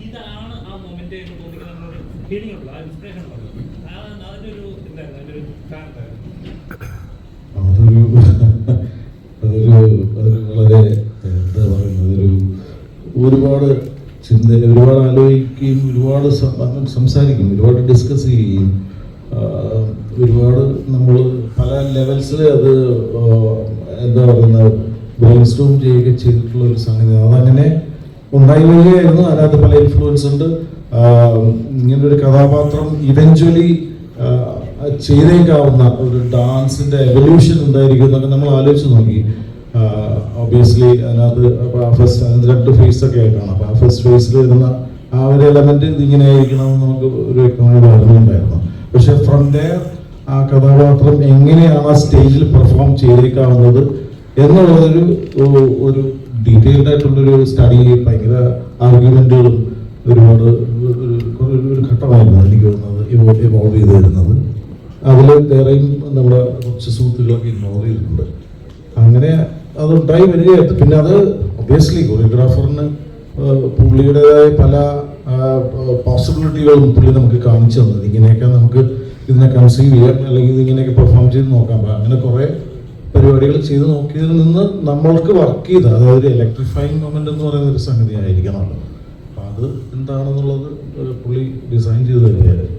ഇതാണ് ആ മൊമെന്റ് എന്ന് തോന്നിക്കുന്ന നമ്മളൊരു ഫീലിംഗ് ഉള്ളത് ആ ഇൻസ്പിറേഷൻ ഉള്ളത് അതാണ് ഒരു എന്തായിരുന്നു അതിന്റെ ഒരു അതൊരു അതൊരു വളരെ എന്താ ഒരു ഒരുപാട് ചിന്ത ഒരുപാട് ആലോചിക്കുകയും ഒരുപാട് സംസാരിക്കും ഒരുപാട് ഡിസ്കസ് ചെയ്യുകയും ഒരുപാട് നമ്മൾ പല ലെവൽസിൽ അത് എന്താ പറയുന്നത് ബ്രെയിൻ സ്റ്റോം ചെയ്യുകയൊക്കെ ചെയ്തിട്ടുള്ള ഒരു സംഗതി. അതങ്ങനെ ഉണ്ടായി വരികയായിരുന്നു അതിനകത്ത് പല ഇൻഫ്ലുവൻസ് ഉണ്ട്. ഇങ്ങനെ ഇങ്ങനൊരു കഥാപാത്രം ഇവഞ്ച്വലി ചെയ്തേക്കാവുന്ന ഒരു ഡാൻസിന്റെ എവല്യൂഷൻ ഉണ്ടായിരിക്കും എന്നൊക്കെ നമ്മൾ ആലോചിച്ച് നോക്കി. ഒബിയസ്ലി അതിനകത്ത് ഫസ്റ്റ് രണ്ട് ഫേസ് ഒക്കെ ആയിട്ടാണ്. അപ്പോൾ ആ ഫസ്റ്റ് ഫേസിൽ വരുന്ന ആ ഒരു എലമെന്റ് ഇതിങ്ങനെ ആയിരിക്കണം എന്ന് നമുക്ക് ഒരു വ്യക്തമായ ധാരണ ഉണ്ടായിരുന്നു. പക്ഷെ ഫ്രം ദയർ ആ കഥാപാത്രം എങ്ങനെയാണ് ആ സ്റ്റേജിൽ പെർഫോം ചെയ്തേക്കാവുന്നത് എന്നുള്ളതൊരു ഒരു ഡീറ്റെയിൽഡ് ആയിട്ടുള്ളൊരു സ്റ്റഡി ഭയങ്കര ആർഗ്യുമെന്റുകളും ഒരുപാട് ഒരു- ഘട്ടമായിരുന്നു എനിക്ക് തോന്നുന്നത് ഇവോൾവ് ചെയ്ത് വരുന്നത്. അതിൽ വേറെയും നമ്മുടെ കുറച്ച് സുഹൃത്തുക്കളൊക്കെ ഇൻവോൾവ് ചെയ്തിട്ടുണ്ട്. അങ്ങനെ അത് ഉണ്ടായി വരികയായിരുന്നു. പിന്നെ അത് ഒബിയസ്ലി കൊറിയോഗ്രാഫറിന് പുള്ളിയുടേതായ പല പോസിബിലിറ്റികളും പുള്ളി നമുക്ക് കാണിച്ചു തന്നത്. ഇങ്ങനെയൊക്കെ നമുക്ക് ഇതിനെ കൺസീവ് ചെയ്യാം അല്ലെങ്കിൽ ഇതിങ്ങനെയൊക്കെ പെർഫോം ചെയ്ത് നോക്കാം. അങ്ങനെ കുറേ പരിപാടികൾ ചെയ്ത് നോക്കിയതിൽ നിന്ന് നമ്മൾക്ക് വർക്ക് ചെയ്ത അതായത് ഇലക്ട്രിഫൈങ് മൊമെന്റ് എന്ന് പറയുന്ന ഒരു സംഗതി ആയിരിക്കണം അപ്പൊ അത് എന്താണെന്നുള്ളത് പുള്ളി ഡിസൈൻ ചെയ്ത് തരികയായിരുന്നു.